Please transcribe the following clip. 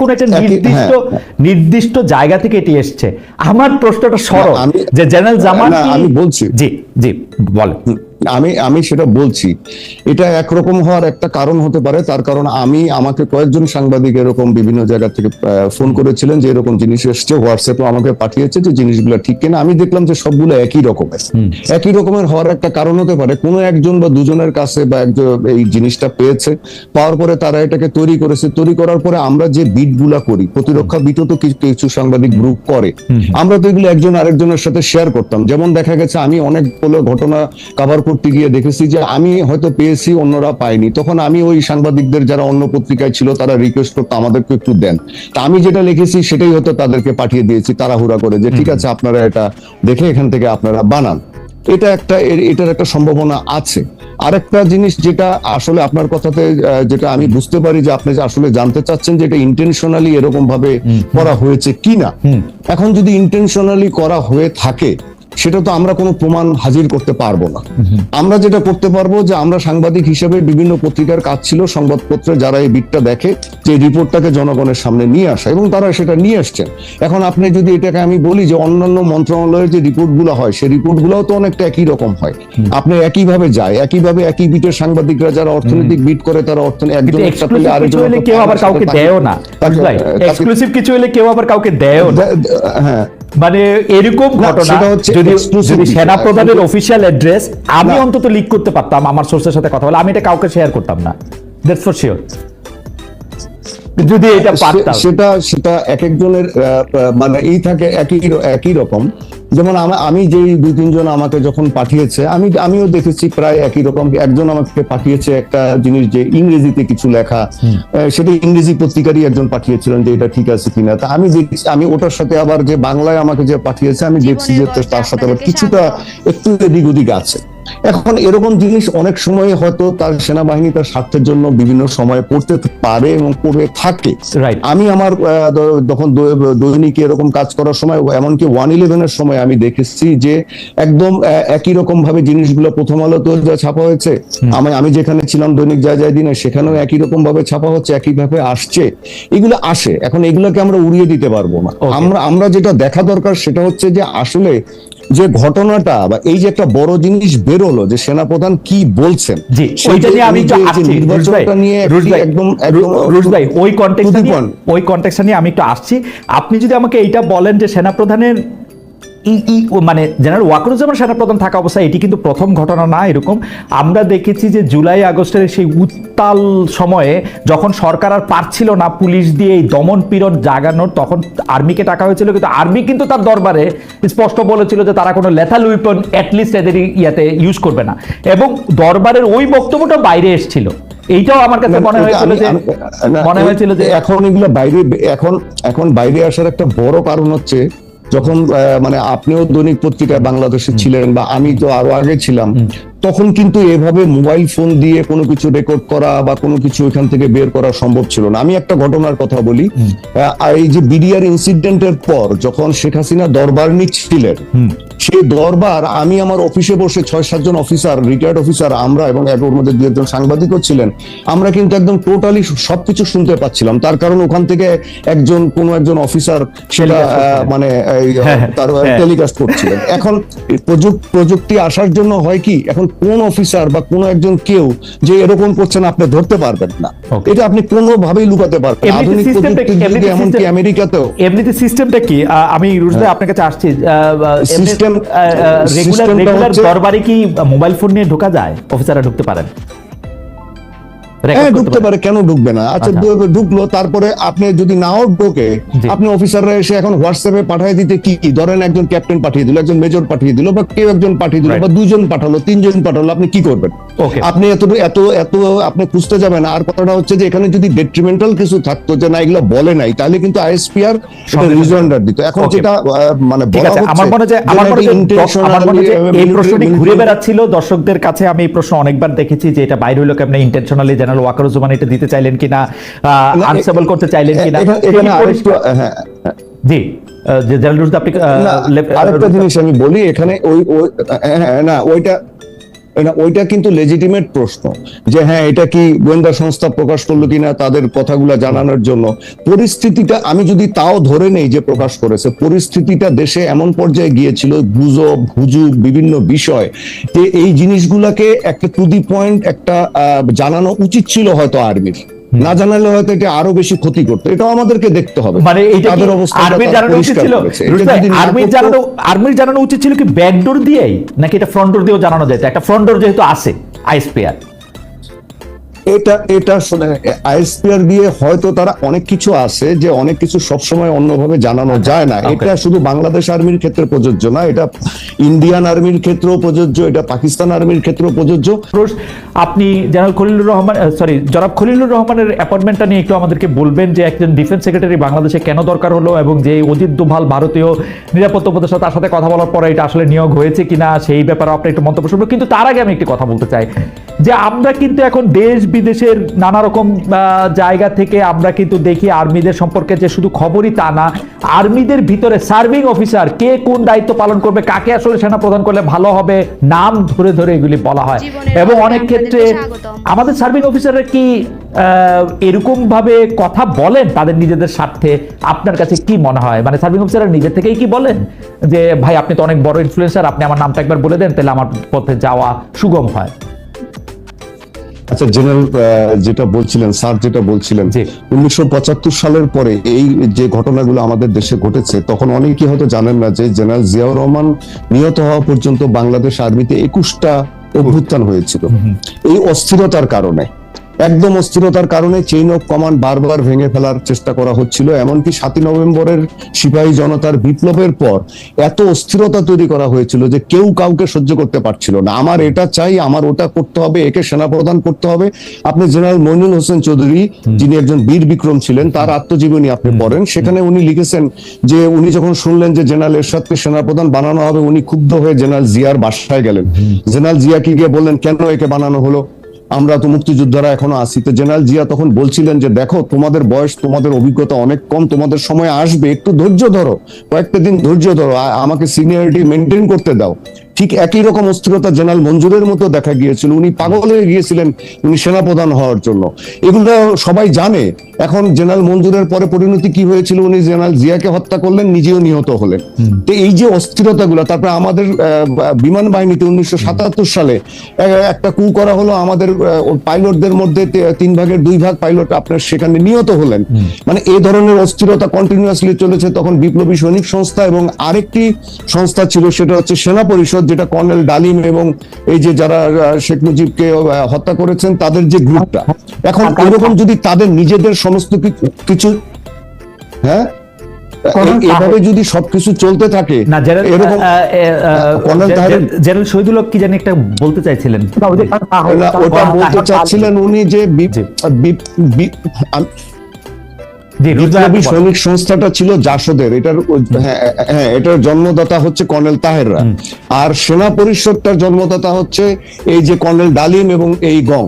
কোন একটা নির্দিষ্ট হ্যাঁ। নির্দিষ্ট জায়গা থেকে এটি এসছে আমার প্রশ্নটা সরল যে জেনারেল জামান আমি বলছি। জি জি বল আমি আমি সেটা বলছি। এটা একরকম হওয়ার একটা কারণ হতে পারে তার কারণ আমি আমাকে কয়েকজন সাংবাদিক এরকম বিভিন্ন জায়গা থেকে ফোন করেছিলেন যে এরকম জিনিস এসছে হোয়াটসঅ্যাপে আমাকে পাঠিয়েছে যে জিনিসগুলো ঠিক কিনা। আমি দেখলাম যে সবগুলো একই রকমের। একই রকমের হওয়ার একটা কারণ হতে পারে। কোনো একজন বা দুজনের কাছে বা একজন এই জিনিসটা পেয়েছে পাওয়ার পরে তারা এটাকে তৈরি করেছে। তৈরি করার পরে আমরা যে বিটগুলা করি প্রতিরক্ষা বিটও তো কিছু কিছু সাংবাদিক গ্রুপ করে। আমরা তো এগুলো একজন আরেকজনের সাথে শেয়ার করতাম। যেমন দেখা গেছে আমি অনেকগুলো ঘটনা কভার করতে গিয়ে দেখেছি যে আমি হয়তো পেয়েছি অন্যরা পাইনি তখন আমি ওই সাংবাদিকদের যারা অন্য পত্রিকায় ছিল তারা রিকোয়েস্ট করতো আমাদেরকে একটু দেন। তা আমি যেটা লিখেছি সেটাই হয়তো তাদেরকে পাঠিয়ে দিয়েছি তাড়াহুড়া করে যে ঠিক আছে আপনারা এটা দেখে এখান থেকে আপনারা বানান। এটা একটা এটার একটা সম্ভাবনা আছে। আরেকটা জিনিস যেটা আসলে আপনার কথাতে যেটা আমি বুঝতে পারি যে আপনি যে আসলে জানতে চাচ্ছেন যে এটা ইন্টেনশনালি এরকম ভাবে করা হয়েছে কিনা। এখন যদি ইন্টেনশনালি করা হয়ে থাকে সেটা তো আমরা কোনো প্রমাণ হাজির করতে পারব না। আমরা যেটা করতে পারব যে আমরা সাংবাদিক হিসেবে বিভিন্ন পত্রিকার কাজ ছিল সংবাদপত্রে যারা এই বিটটা দেখে যে রিপোর্টটাকে জনগণের সামনে নিয়ে আসা এবং তারা সেটা নিয়ে আসছেন এখন আপনি যদি এটাকে আমি বলি যে অন্যান্য মন্ত্রণালয়ের যে রিপোর্টগুলো হয় সেই রিপোর্ট গুলোও তো অনেকটা একই রকম হয়। আপনি একইভাবে যায় একইভাবে একই বিটের সাংবাদিকরা যারা অর্থনৈতিক বিট করে তারা অর্থনীতি কিন্তু একজন একটা পেলে আরেকজন কেউ আবার কাউকে দেয়ও না। এক্সক্লুসিভ কিছু হলে কেউ আবার কাউকে দেয়ও না। হ্যাঁ মানে এরকম ঘটনা হচ্ছে যদি যদি বিষয়। সেনা প্রধানের অফিসিয়াল অ্যাড্রেস আমি অন্তত লিক করতে পারতাম আমার সোর্সের সাথে কথা বলে। আমি এটা কাউকে শেয়ার করতাম না। দ্যাটস ফর শিওর যদি এটা পারতাম। সেটা সেটা এক একজনের মানে এই থাকে একই একই রকম। যেমন আমা- আমি যেই দুই তিনজন আমাকে যখন পাঠিয়েছে আমি আমিও দেখেছি প্রায় একই রকম। একজন আমাকে পাঠিয়েছে একটা জিনিস যে ইংরেজিতে কিছু লেখা। আহ, সেটা ইংরেজি পত্রিকারই একজন পাঠিয়েছিলেন যে এটা ঠিক আছে কিনা। তা আমি দেখছি আমি ওটার সাথে আবার যে বাংলায় আমাকে যে পাঠিয়েছে আমি দেখছি যে তার সাথে আবার কিছুটা একটু এদিক ওদিক আছে। এখন এরকম জিনিস অনেক সময় হয়তো তার সেনাবাহিনী তার স্বার্থের জন্য বিভিন্ন সময় পড়তে পারে এবং পড়ে থাকে. আমি আমার যখন দৈনিকে এরকম কাজ করার সময় এমনকি ওয়ান ইলেভেনের সময় আমি দেখেছি যে একদম একই রকম ভাবে জিনিসগুলো প্রথম আলোতেও যা ছাপা হয়েছে আমি আমি যেখানে ছিলাম দৈনিক যা যায় দিনে সেখানেও একই রকম ভাবে ছাপা হচ্ছে একই ভাবে আসছে। এগুলো আসে। এখন এগুলোকে আমরা উড়িয়ে দিতে পারব না। আমরা আমরা যেটা দেখা দরকার সেটা হচ্ছে যে আসলে যে ঘটনাটা বা এই যে একটা বড় জিনিস বেরোলো যে সেনাপ্রধান কি বলছেন যে- নিয়ে আমি নির্বাচনটা নিয়ে একদম ভাই ওই কন্টেক্সট নিয়ে ওই কন্টেক্সট নিয়ে আমি একটু আসছি। আপনি যদি আমাকে এইটা বলেন যে সেনাপ্রধানের মানে জেনারেল ওয়াকরুজ্জামান সেনাপ্রধান থাকা অবস্থায় এটি কিন্তু প্রথম ঘটনা না এরকম। আমরা দেখেছি যে জুলাই আগস্টের সেই উত্তাল সময়ে যখন সরকার আর পারছিল না পুলিশ দিয়ে এই দমন পীড়ন জাগানোর তখন আর্মিকে টাকা হয়েছিল কিন্তু আর্মি কিন্তু তার দরবারে স্পষ্ট বলেছিল যে তারা কোনো লেথাল উইপন অ্যাটলিস্ট এদের ইয়াতে ইউজ করবে না। এবং দরবারের ওই বক্তব্যটা বাইরে এসেছিল। এইটাও আমার কাছে মনে হয়েছিল যে মনে হয়েছিল যে এখন এগুলো বাইরে এখন এখন বাইরে আসার একটা বড় কারণ হচ্ছে যখন মানে আপনিও দৈনিক পত্রিকায় বাংলাদেশে ছিলেন বা আমি তো আরও আগে ছিলাম তখন কিন্তু এভাবে মোবাইল ফোন দিয়ে কোনো কিছু রেকর্ড করা বা কোনো কিছু এখান থেকে বের করা সম্ভব ছিল না। আমি একটা ঘটনার কথা বলি। এই যে বিডিআর ইনসিডেন্টের পর যখন শেখ হাসিনা দরবার নিচ্ছিলেন সেই দরবার আমি আমার অফিসে বসে ছয় সাতজন অফিসার রিটায়ার্ড অফিসার আমরা এবং ওর মধ্যে দু একজন সাংবাদিকও ছিলেন আমরা কিন্তু একদম টোটালি সবকিছু শুনতে পাচ্ছিলাম। তার কারণ ওখান থেকে একজন কোনো একজন অফিসার সেটা মানে হ্যাঁ, তার হ্যাঁ। টেলিকাস্ট করছিলেন। এখন প্রযুক্তি আসার জন্য হয় কি এখন কোন অফিসার বা কোন একজন কেউ যে এরকম করছেন আপনি ধরতে পারবেন না। এটা আপনি কোনোভাবেই লুকাতে পারবেন আধুনিক প্রযুক্তি এমনকি আমেরিকাতেও। এমনিতে সিস্টেমটা কি? আমি রুশদাই আপনার কাছে আসছি। সিস্টেম রেগুলার রেগুলার দরবারে কি মোবাইল ফোন নিয়ে ঢোকা যায়? অফিসাররা ঢুকতে পারেন। হ্যাঁ ঢুকতে পারে। কেন ঢুকবে না? আচ্ছা আচ্ছা। ঢুকলো তারপরে আপনি যদি নাও ঢোকে আপনি অফিসাররা এসে এখন হোয়াটসঅ্যাপে পাঠিয়ে দিতে কি? কি ধরেন একজন ক্যাপ্টেন পাঠিয়ে দিল একজন মেজর পাঠিয়ে দিল বা কেউ একজন পাঠিয়ে দিল বা দুইজন পাঠালো তিনজন পাঠালো আপনি কি করবেন? আপনি এত এত এত আপনি খুঁজতে যাবেন আর কথাটা হচ্ছে যে এখানে যদি ডেট্রিমেন্টাল কিছু থাকতো যে না এগুলো বলে নাই তাহলে কিন্তু আইএসপিআর দিত। এখন যেটা মানে বলা হচ্ছে আমার মনে হয় আমার মনে হয় এই প্রশ্নটি ঘুরে বেড়াচ্ছিল। দর্শকদের কাছে আমি এই প্রশ্ন অনেকবার দেখেছি যে এটা বাইরে হইল কেমন? ইন্টেনশনালি জেনারেল ওয়াকারুজ্জামান এটা দিতে চাইলেন কিনা আনসেবল করতে চাইলেন কিনা? আরেকটু হ্যাঁ জি জেনারেল আপনি আরেকটা জিনিস আমি বলি এখানে ওই হ্যাঁ, হ্যাঁ, না ওইটা ওইটা কিন্তু লেজিটিমেট প্রশ্ন যে হ্যাঁ এটা কি গোয়েন্দা সংস্থা প্রকাশ করল কিনা তাদের কথাগুলো জানানোর জন্য। পরিস্থিতিটা আমি যদি তাও ধরে নেই যে প্রকাশ করেছে, পরিস্থিতিটা দেশে এমন পর্যায়ে গিয়েছিল, গুজব হুজুগ বিভিন্ন বিষয়, যে এই জিনিসগুলোকে একটা টু দি পয়েন্ট একটা জানানো উচিত ছিল হয়তো আর্মির। না জানালে হয়তো এটা আরও বেশি ক্ষতি করতো। এটাও আমাদেরকে দেখতে হবে। মানে তাদের অবস্থা আর্মির জানানো উচিত ছিল? আর্মির জানানো আর্মির জানানো উচিত ছিল কি ব্যাকডোর দিয়েই? নাকি এটা ফ্রন্ট ডোর দিয়েও জানানো যেত একটা ফ্রন্ট ডোর যেহেতু আছে আইএসপিআর এটা এটা আইএসপিআর দিয়ে হয়তো তারা অনেক কিছু আছে যে অনেক কিছু সবসময় অন্যভাবে জানানো যায় না। এটা শুধু বাংলাদেশ আর্মির ক্ষেত্রে প্রযোজ্য না এটা ইন্ডিয়ান আর্মির ক্ষেত্রেও প্রযোজ্য এটা পাকিস্তান আর্মির ক্ষেত্রেও প্রযোজ্য। আপনি জনাব খলিলুর রহমান সরি জনাব খলিলুর রহমানের অ্যাপয়েন্টমেন্টটা নিয়ে একটু আমাদেরকে বলবেন যে একজন ডিফেন্স সেক্রেটারি বাংলাদেশে কেন দরকার হলো এবং যে অজিত দোভাল ভারতীয় নিরাপত্তা উপদেষ্টা তার সাথে কথা বলার পরে এটা আসলে নিয়োগ হয়েছে কিনা সেই ব্যাপারে আপনি একটু মন্তব্য শুনব। কিন্তু তার আগে আমি একটি কথা বলতে চাই যে আমরা কিন্তু এখন দেশ বিদেশের নানা রকম জায়গা থেকে আমরা কিন্তু দেখি আর্মিদের সম্পর্কে যে শুধু খবরই তা না। আর্মিদের ভিতরে সার্ভিং অফিসার কে কোন দায়িত্ব পালন করবে কাকে আসলে সেনা প্রদান করলে ভালো হবে নাম ধরে ধরে এগুলি বলা হয়। এবং অনেক ক্ষেত্রে আমাদের সার্ভিং অফিসাররা কি এরকম ভাবে কথা বলেন তাদের নিজেদের স্বার্থে? আপনার কাছে কি মনে হয়? মানে সার্ভিং অফিসাররা নিজের থেকেই কি বলেন? যে ভাই আপনি তো অনেক বড় ইনফ্লুয়েন্সার আপনি আমার নামটা একবার বলে দেন তাহলে আমার পথে যাওয়া সুগম হয়। আচ্ছা জেনারেল যেটা বলছিলেন স্যার যেটা বলছিলেন। উনিশশো পঁচাত্তর সালের পরে এই যে ঘটনাগুলো আমাদের দেশে ঘটেছে তখন অনেকে হয়তো জানেন না যে জেনারেল জিয়াউর রহমান নিহত হওয়া পর্যন্ত বাংলাদেশ আর্মিতে একুশটা অভ্যুত্থান হয়েছিল এই অস্থিরতার কারণে একদম অস্থিরতার কারণে চেইন অফ কমান্ড বারবার ভেঙে ফেলার চেষ্টা করা হচ্ছিল। এমনকি সাতই নভেম্বরের সিপাহী জনতার বিপ্লবের পর এত অস্থিরতা তৈরি করা হয়েছিল যে কেউ কাউকে সহ্য করতে পারছিল না। আমার এটা চাই আমার ওটা করতে হবে একে সেনা প্রদান করতে হবে। আপনি জেনারেল মইনুল হোসেন চৌধুরী যিনি একজন বীর বিক্রম ছিলেন তার আত্মজীবনী আপনি পড়েন সেখানে উনি লিখেছেন যে উনি যখন শুনলেন যে জেনারেল এরশাদকে সেনাপ্রধান বানানো হবে উনি ক্ষুব্ধ হয়ে জেনারেল জিয়ার বাসায় গেলেন। জেনারেল জিয়া কি গিয়ে বললেন কেন একে বানানো হলো? আমরা তো মুক্তিযোদ্ধারা এখনও আসি তো জেনারেল জিয়া তখন বলছিলেন যে, দেখো, তোমাদের বয়স, তোমাদের অভিজ্ঞতা অনেক কম, তোমাদের সময় আসবে। একটু ধৈর্য ধরো, কয়েকটা দিন ধৈর্য ধরো। আমাকে সিনিয়রিটি মেনটেন করতে দাও। ঠিক একই রকম অস্থিরতা জেনারেল মঞ্জুরের মতো দেখা গিয়েছিল। উনি পাগল হয়ে গিয়েছিলেন উনি সেনাপ্রধান হওয়ার জন্য। এগুলো সবাই জানে। এখন জেনারেল মঞ্জুরের পরে পরিণতি কি হয়েছিল? উনি জেনারেল জিয়াকে হত্যা করলেন নিজেও নিহত হলেন। তো এই যে অস্থিরতাগুলো তারপরে আমাদের বিমান বাহিনীতে উনিশশো সাতাত্তর সালে একটা কু করা হলো আমাদের পাইলটদের মধ্যে তিন ভাগের দুই ভাগ পাইলট আপনার সেখানে নিহত হলেন। মানে এই ধরনের অস্থিরতা কন্টিনিউয়াসলি চলেছে তখন বিপ্লবী সৈনিক সংস্থা এবং আরেকটি সংস্থা ছিল সেটা হচ্ছে সেনা পরিষদ। যেটা কর্নেল ডালিম এবং এই যে যারা শেখ মুজিবকে হত্যা করেছেন তাদের যে গ্রুপটা। এখন এরকম যদি তাদের নিজেদের সমস্ত কিছু হ্যাঁ? এভাবে যদি সবকিছু চলতে থাকে না জেনারেল এরকম জেনারেল শহীদুল কি জানি একটা বলতে চাইছিলেন। ওটা বলতে চাচ্ছিলেন উনি যে বিপ্লবী শ্রমিক সংস্থাটা ছিল জাসদের। এটার হ্যাঁ হ্যাঁ এটার জন্মদাতা হচ্ছে কর্নেল তাহেররা। আর সেনা পরিষদটার জন্মদাতা হচ্ছে এই যে কর্নেল ডালিম এবং এই গং।